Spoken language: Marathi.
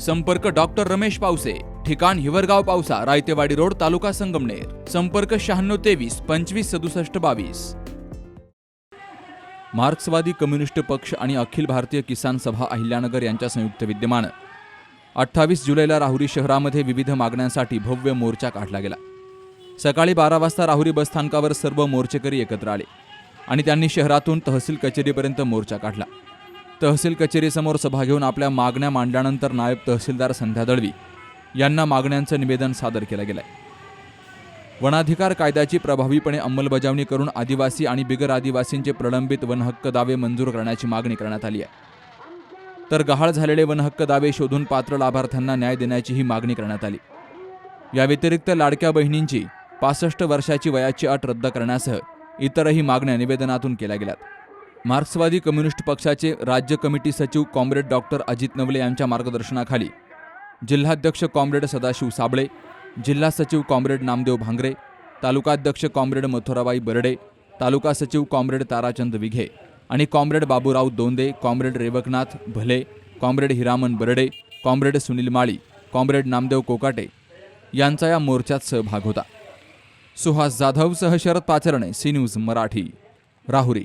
संपर्क डॉक्टर रमेश पावसे ठिकाण हिवरगाव पावसा रायतेवाडी रोड तालुका संगमनेर. संपर्क शहाण्णव तेवीस पंचवीस सदुसष्ट बावीस. मार्क्सवादी कम्युनिस्ट पक्ष आणि अखिल भारतीय किसान सभा अहिल्यानगर यांच्या संयुक्त विद्यमानं. अठ्ठावीस जुलैला राहुरी शहरामध्ये विविध मागण्यांसाठी भव्य मोर्चा काढला गेला. सकाळी बारा वाजता राहुरी बसस्थानकावर सर्व मोर्चेकरी एकत्र आले आणि त्यांनी शहरातून तहसील कचेरीपर्यंत मोर्चा काढला. तहसील कचेरीसमोर सभा घेऊन आपल्या मागण्या मांडल्यानंतर नायब तहसीलदार संध्या दळवी यांना मागण्यांचं निवेदन सादर केलं गेलंय. वनाधिकार कायद्याची प्रभावीपणे अंमलबजावणी करून आदिवासी आणि बिगर आदिवासींचे प्रलंबित वनहक्क दावे मंजूर करण्याची मागणी करण्यात आली आहे. तर गहाळ झालेले वनहक्क दावे शोधून पात्र लाभार्थ्यांना न्याय देण्याचीही मागणी करण्यात आली. या व्यतिरिक्त लाडक्या बहिणींची पासष्ट वर्षाची वयाची अट रद्द करण्यासह इतरही मागण्या निवेदनातून केल्या गेल्यात. मार्क्सवादी कम्युनिस्ट पक्षाचे राज्य कमिटी सचिव कॉम्रेड डॉक्टर अजित नवले यांच्या मार्गदर्शनाखाली जिल्हाध्यक्ष कॉम्रेड सदाशिव साबळे जिल्हा सचिव कॉम्रेड नामदेव भांगरे तालुकाध्यक्ष कॉम्रेड मथुराबाई बर्डे तालुका सचिव कॉम्रेड ताराचंद विघे आणि comrade Baburao Donde comrade Revaknath Bhale comrade Hiraman Barde comrade Sunil Mali comrade Namdev Kokate यांचा या मोर्चात सहभाग होता. सुहास जाधवसह शरद पाचरणे सी न्यूज मराठी राहुरी.